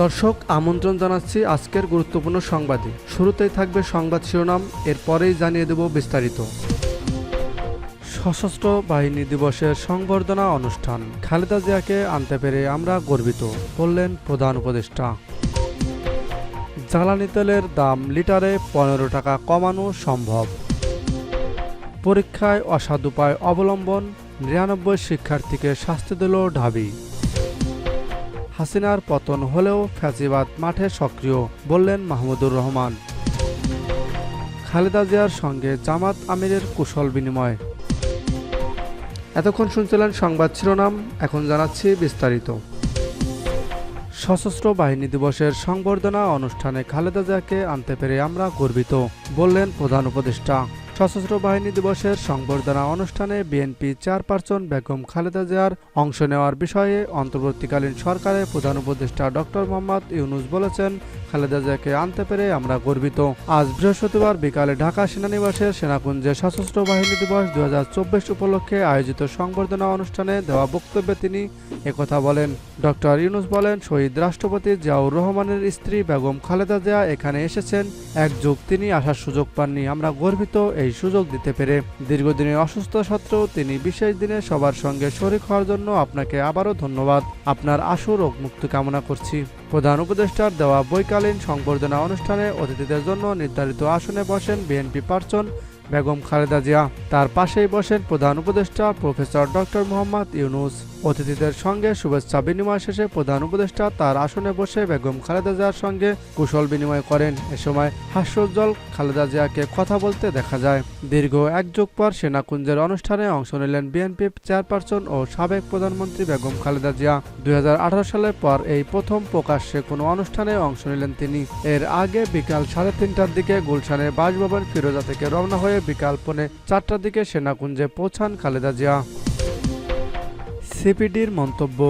দর্শক, আমন্ত্রণ জানাচ্ছি আজকের গুরুত্বপূর্ণ সংবাদে। শুরুতেই থাকবে সংবাদ শিরোনাম, এরপরেই জানিয়ে দেব বিস্তারিত। সশস্ত্র বাহিনী দিবসের সংবর্ধনা অনুষ্ঠান। খালেদা জিয়াকে আনতে পেরে আমরা গর্বিত, বললেন প্রধান উপদেষ্টা। জ্বালানি তেলের দাম লিটারে পনেরো টাকা কমানো সম্ভব। পরীক্ষায় অসাধুপায় অবলম্বন, নিরানব্বই শিক্ষার্থীকে শাস্তি দিল ঢাবি। হাসিনার পতন হলেও ফ্যাসিবাদ মাঠে সক্রিয়, বললেন মাহমুদুর রহমান। খালেদা জিয়ার সঙ্গে জামাত আমিরের কুশল বিনিময়। এতক্ষণ শুনছিলেন সংবাদ শিরোনাম, এখন জানাচ্ছি বিস্তারিত। সশস্ত্র বাহিনী দিবসের সংবর্ধনা অনুষ্ঠানে খালেদা জিয়াকে আনতে পেরে আমরা গর্বিত, বললেন প্রধান উপদেষ্টা। সশস্ত্র বাহিনী দিবসের সংবর্ধনা অনুষ্ঠানে বিএনপি চেয়ারপারসন বেগম খালেদা জিয়ার অংশ নেওয়ার বিষয়ে অন্তর্বর্তীকালীন সরকারের প্রধান উপদেষ্টা ডক্টর মোহাম্মদ ইউনুস বলেছেন, খালেদা জিয়াকে আনতে পেরে আমরা গর্বিত। আজ বৃহস্পতিবার বিকালে ঢাকা সেনানিবাসের সেনাকুঞ্জে সশস্ত্র বাহিনী দিবস দু হাজার চব্বিশ উপলক্ষে আয়োজিত সংবর্ধনা অনুষ্ঠানে দেওয়া বক্তব্যে তিনি একথা বলেন। ডক্টর ইউনুস বলেন, শহীদ রাষ্ট্রপতি জিয়াউর রহমানের স্ত্রী বেগম খালেদা জিয়া এখানে এসেছেন এক যুগ তিনি আসার সুযোগ পাননি, আমরা গর্বিত এই সুযোগ দিতে পেরে দীর্ঘদিনের অসুস্থ সত্ত্বেও তিনি বিশেষ দিনে সবার সঙ্গে শরিক হওয়ার জন্য আপনাকে আবারও ধন্যবাদ। আপনার আশু রোগ মুক্তি কামনা করছি। প্রধান উপদেষ্টার দেওয়া বৈকালীন সংবর্ধনা অনুষ্ঠানে অতিথিদের জন্য নির্ধারিত আসনে বসেন বিএনপি পার্সন বেগম খালেদা জিয়া, তার পাশেই বসেন প্রধান উপদেষ্টা প্রফেসর ডক্টর মোহাম্মদ ইউনুস। অতিথিদের সঙ্গে শুভেচ্ছা বিনিময় শেষে প্রধান উপদেষ্টা তার আসনে বসে বেগম খালেদা জিয়ার সঙ্গে কুশল বিনিময় করেন। এ সময় হাস্যোজ্জ্বল খালেদা জিয়াকে কথা বলতে দেখা যায়। দীর্ঘ এক যুগ পর সেনাকুঞ্জের অনুষ্ঠানে অংশ নিলেন বিএনপি চেয়ারপারসন ও সাবেক প্রধানমন্ত্রী বেগম খালেদা জিয়া। দুই হাজার আঠারো সালের পর এই প্রথম প্রকাশ্যে কোনো অনুষ্ঠানে অংশ নিলেন তিনি। এর আগে বিকাল সাড়ে তিনটার দিকে গুলশানের বাসভবন ফিরোজা থেকে রওনা হয়ে বিকাল পৌনে চারটার দিকে সেনাকুঞ্জে পৌঁছান খালেদা জিয়া। সিপিডির মন্তব্য।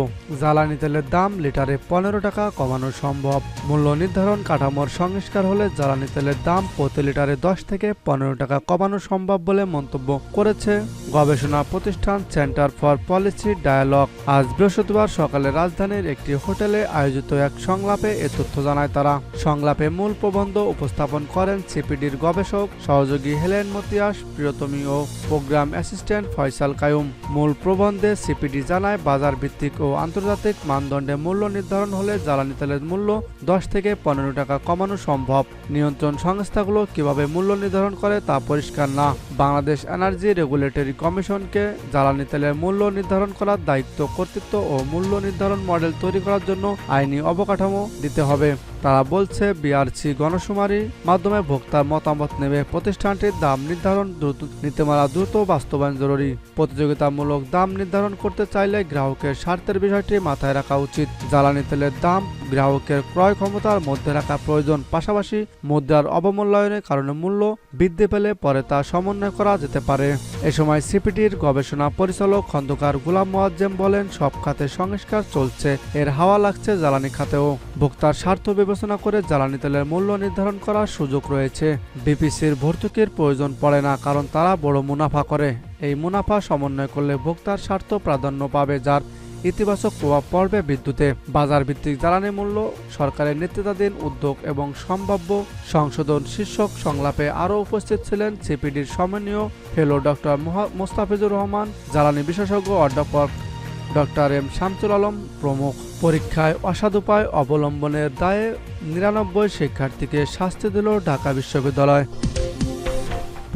জ্বালানি তেলের দাম লিটারে পনেরো টাকা কমানো সম্ভব। মূল্য নির্ধারণ কাঠামোর সংস্কার হলে জ্বালানি তেলের দাম প্রতি লিটারে দশ থেকে পনেরো টাকা কমানো সম্ভব বলে মন্তব্য করেছে গবেষণা প্রতিষ্ঠান সেন্টার ফর পলিসি ডায়ালগ। আজ বৃহস্পতিবার সকালে রাজধানীর একটি হোটেলে আয়োজিত এক সংলাপে এ তথ্য জানায় তারা। সংলাপে মূল প্রবন্ধ উপস্থাপন করেন সিপিডির গবেষক, সহযোগী হেলেন মতিয়াস, প্রিয়তমী ও প্রোগ্রাম অ্যাসিস্ট্যান্ট ফয়সাল কায়ুম। মূল প্রবন্ধে সিপিডি জানায় বাজার ভিত্তিক ও আন্তর্জাতিক মানদণ্ডে মূল্য নির্ধারণ হলে জ্বালানি তেলের মূল্য দশ থেকে পনেরো টাকা কমানো সম্ভব। নিয়ন্ত্রণ সংস্থাগুলো কীভাবে মূল্য নির্ধারণ করে তা পরিষ্কার না। বাংলাদেশ এনার্জি রেগুলেটরি কমিশনকে জ্বালানি তেলের মূল্য নির্ধারণ করার দায়িত্ব, কর্তৃত্ব ও মূল্য নির্ধারণ মডেল তৈরি করার জন্য আইনি অবকাঠামো দিতে হবে। তারা বলছে, বিআরসি গণশুমারির মাধ্যমে ভোক্তার মতামত নেবে প্রতিষ্ঠানটির দাম নির্ধারণ দ্রুত, নীতিমালা দ্রুত বাস্তবায়ন জরুরি। প্রতিযোগিতামূলক দাম নির্ধারণ করতে চাইলে গ্রাহকের স্বার্থের বিষয়টি মাথায় রাখা উচিত। জ্বালানি তেলের দাম গ্রাহকের ক্রয় ক্ষমতার মধ্যে রাখা প্রয়োজন। পাশাপাশি মুদ্রার অবমূল্যায়নের কারণে মূল্য বৃদ্ধি পেলে পরে তা সমন্বয় করা যেতে পারে। এ সময় সিপিটির গবেষণা পরিচালক খন্দকার গুলাম মোয়াজ্জেম বলেন, সব খাতে সংস্কার চলছে, এর হাওয়া লাগছে জ্বালানি খাতেও। ভোক্তার স্বার্থ বিবেচনা করে জ্বালানি তেলের মূল্য নির্ধারণ করার সুযোগ রয়েছে। বিপিসির ভর্তুকির প্রয়োজন পড়ে না, কারণ তারা বড় মুনাফা করে। এই মুনাফা সমন্বয় করলে ভোক্তার স্বার্থ প্রাধান্য পাবে, যার ইতিবাচক প্রভাব পড়বে বিদ্যুতে। বাজার ভিত্তিক জ্বালানি মূল্য, সরকারের নেতৃত্বাধীন উদ্যোগ এবং সম্ভাব্য সংশোধন শীর্ষক সংলাপে আরও উপস্থিত ছিলেন সিপিডির সমন্বয় ফেলো ডক্টর মোস্তাফিজুর রহমান, জ্বালানি বিশেষজ্ঞ অধ্যাপক ডক্টর এম শামসুল আলম প্রমুখ। পরীক্ষায় অসাধুপায় অবলম্বনের দায়ে নিরানব্বই শিক্ষার্থীকে শাস্তি দিল ঢাকা বিশ্ববিদ্যালয়।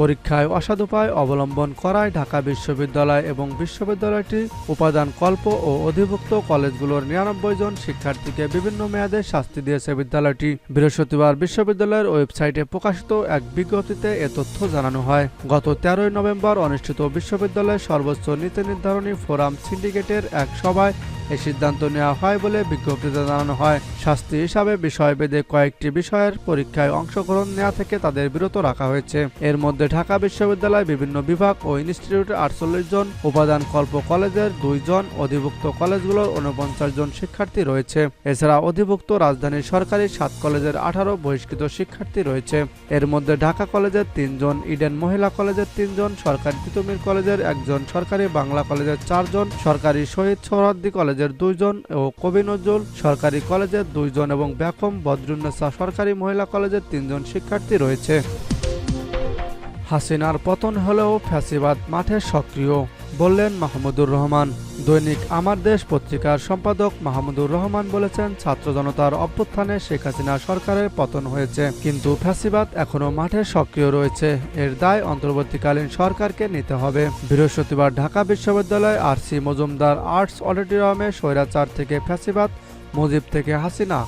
পরীক্ষায় অসাধুপায় অবলম্বন করায় ঢাকা বিশ্ববিদ্যালয় এবং বিশ্ববিদ্যালয়টি উপাদান কল্প ও অধিভুক্ত কলেজগুলোর নিরানব্বই জন শিক্ষার্থীকে বিভিন্ন মেয়াদে শাস্তি দিয়েছে বিদ্যালয়টি। বৃহস্পতিবার বিশ্ববিদ্যালয়ের ওয়েবসাইটে প্রকাশিত এক বিজ্ঞপ্তিতে এ তথ্য জানানো হয়। গত তেরোই নভেম্বর অনুষ্ঠিত বিশ্ববিদ্যালয়ের সর্বোচ্চ নীতি নির্ধারণী ফোরাম সিন্ডিকেটের এক সভায় এই সিদ্ধান্ত নেওয়া হয় বলে বিজ্ঞপ্তিতে জানানো হয়। শাস্তি হিসাবে বিষয়ভেদে কয়েকটি বিষয়ের পরীক্ষায় অংশগ্রহণ নেওয়া থেকে তাদের বিরত রাখা হয়েছে। এর মধ্যে ঢাকা বিশ্ববিদ্যালয় বিভিন্ন বিভাগ ও ইনস্টিটিউটের আটচল্লিশ জন, উপাদান কল্প কলেজের দুই দুইজন অধিভুক্ত কলেজগুলোর উনপঞ্চাশ জন শিক্ষার্থী রয়েছে। এছাড়া অধিভুক্ত রাজধানীর সরকারি সাত কলেজের আঠারো বহিষ্কৃত শিক্ষার্থী রয়েছে। এর মধ্যে ঢাকা কলেজের তিনজন ইডেন মহিলা কলেজের তিনজন সরকারি তিতুমির কলেজের একজন, সরকারি বাংলা কলেজের চারজন সরকারি শহীদ সোহরাদ্দি কলেজ কলেজের দুইজন ও কবি নজরুল, সরকারি কলেজের দুইজন এবং ব্যাকম বদরুন্নেসা সরকারি মহিলা কলেজের তিনজন শিক্ষার্থী রয়েছে। হাসিনার পতন হলেও ফ্যাসিবাদ মাঠে সক্রিয়। বললেন মাহমুদুর রহমান। দৈনিক আমার দেশ পত্রিকার সম্পাদক মাহমুদুর রহমান বলেছেন, ছাত্র জনতার অভ্যুত্থানে শেখ হাসিনা সরকারের পতন হয়েছে, কিন্তু ফ্যাসিবাদ এখনও মাঠে সক্রিয় রয়েছে। এর দায় অন্তর্বর্তীকালীন সরকারকে নিতে হবে। বৃহস্পতিবার ঢাকা বিশ্ববিদ্যালয় আর সি মজুমদার আর্টস অডিটোরিয়ামে স্বৈরাচার থেকে ফ্যাসিবাদ, মুজিব থেকে হাসিনা।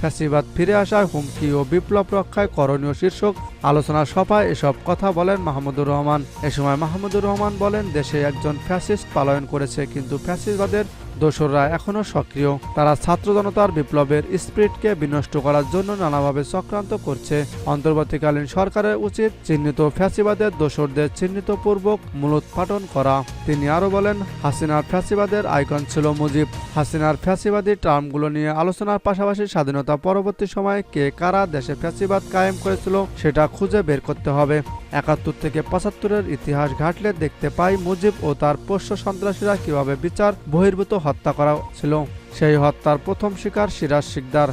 ফ্যাসিবাদ ফিরে আসার হুমকি ও বিপ্লব রক্ষায় করণীয় শীর্ষক আলোচনা সভায় এসব কথা বলেন মাহমুদুর রহমান। এ সময় মাহমুদুর রহমান বলেন, দেশে একজন ফ্যাসিস্ট পালয়ন করেছে, কিন্তু ফ্যাসিবাদের দোসররা এখনও সক্রিয়। তারা ছাত্র জনতার বিপ্লবের স্পিরিটকে বিনষ্ট করার জন্য নানাভাবে চক্রান্ত করছে। অন্তর্বর্তীকালীন সরকারের উচিত চিহ্নিত ফ্যাসিবাদের দোসরদের চিহ্নিতপূর্বক মূলোৎপাটন করা। তিনি আরও বলেন, হাসিনার ফ্যাসিবাদের আইকন ছিল মুজিব। হাসিনার ফ্যাসিবাদী টার্মগুলো নিয়ে আলোচনার পাশাপাশি স্বাধীনতা পরবর্তী সময়ে কে কারা দেশে ফ্যাসিবাদ কায়েম করেছিল সেটা খুঁজে বের করতে হবে। একাত্তর থেকে পঁচাত্তরের ইতিহাস ঘাটলে দেখতে পাই মুজিব ও তার পোষ্য সন্ত্রাসীরা কীভাবে বিচার বহির্ভূত হত্যা করা ছিল। সেই হত্যার প্রথম শিকার সিরাজ শিকদার।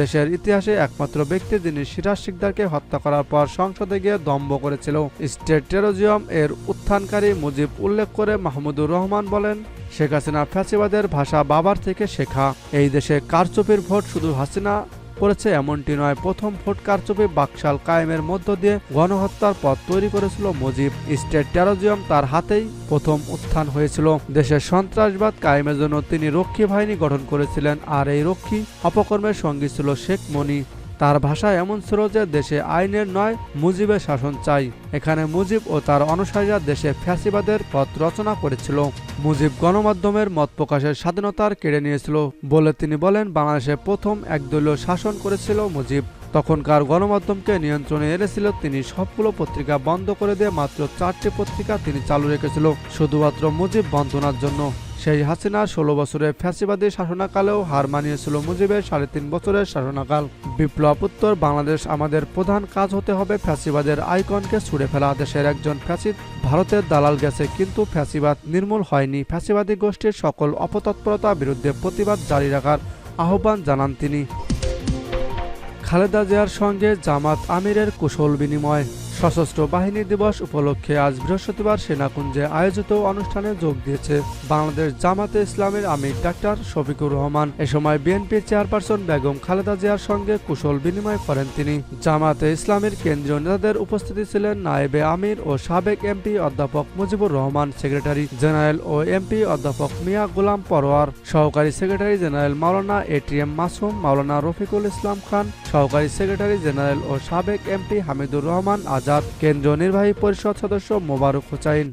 দেশের ইতিহাসে একমাত্র ব্যক্তি যিনি সিরাজ শিকদারকে হত্যা করার পর সংসদে গিয়ে দম্ভ করেছিল। স্টেট টেরোজিয়াম এর উত্থানকারী মুজিব উল্লেখ করে মাহমুদুর রহমান বলেন, শেখ হাসিনা ফ্যাসিবাদের ভাষা বাবার থেকে শেখা। এই দেশে কারচুপির ভোট শুধু হাসিনা করেছে এমনটি নয়। প্রথম ভোট কারচুপি বাকশাল কায়েমের মধ্য দিয়ে গণহত্যার পথ তৈরি করেছিল মুজিব। স্টেট টেরোজিয়াম তার হাতেই প্রথম উত্থান হয়েছিল। দেশের সন্ত্রাসবাদ কায়েমের জন্য তিনি রক্ষী বাহিনী গঠন করেছিলেন, আর এই রক্ষী অপকর্মের সঙ্গী ছিল শেখ মনি। তার ভাষা এমন ছিল যে দেশে আইনের নয়, মুজিবের শাসন চাই। এখানে মুজিব ও তার অনুসারীরা দেশে ফ্যাসিবাদের পথ রচনা করেছিল। মুজিব গণমাধ্যমের মত প্রকাশের স্বাধীনতার কেড়ে নিয়েছিল বলে তিনি বলেন, বাংলাদেশে প্রথম একদলীয় শাসন করেছিল মুজিব। তখনকার গণমাধ্যমকে নিয়ন্ত্রণে এনেছিল তিনি সবগুলো পত্রিকা বন্ধ করে দিয়ে মাত্র চারটি পত্রিকা তিনি চালু রেখেছিল, শুধুমাত্র মুজিব বন্ধনার জন্য। সেই হাসিনা ষোলো বছরের ফ্যাসিবাদী শাসনাকালেও হার মানিয়েছিল মুজিবের সাড়ে তিন বছরের শাসনাকাল। বিপ্লব উত্তর, বাংলাদেশ আমাদের প্রধান কাজ হতে হবে ফ্যাসিবাদের আইকনকে ছুড়ে ফেলা। দেশের একজন ফ্যাসিদ, ভারতের দালাল গেছে, কিন্তু ফ্যাসিবাদ নির্মূল হয়নি। ফ্যাসিবাদী গোষ্ঠীর সকল অপতৎপরতা বিরুদ্ধে প্রতিবাদ জারি রাখার আহ্বান জানান তিনি। খালেদা জিয়ার সঙ্গে জামাত আমিরের কুশল বিনিময়। সশস্ত্র বাহিনী দিবস উপলক্ষে আজ বৃহস্পতিবার সেনাকুঞ্জে আয়োজিত অনুষ্ঠানে যোগ দিয়েছে বাংলাদেশ জামাতে ইসলামের আমির ডাক্তার শফিকুর রহমান। এ সময় বিএনপি চেয়ারপারসন বেগম খালেদা জিয়ার সঙ্গে কুশল বিনিময় করেন তিনি। জামাতে ইসলামের কেন্দ্রীয় নেতাদের উপস্থিতি ছিলেন নায়েবে আমির ও সাবেক এমপি অধ্যাপক মুজিবুর রহমান, সেক্রেটারি জেনারেল ও এমপি অধ্যাপক মিয়া গোলাম পরোয়ার, সহকারী সেক্রেটারি জেনারেল মাওলানা এটিএম মাসুম, মাওলানা রফিকুল ইসলাম খান, সহকারী সেক্রেটারি জেনারেল ও সাবেক এমপি হামিদুর রহমান, আজাদ কেন্দ্রীয় নির্বাহী পরিষদ সদস্য মোবারক হোসাইন।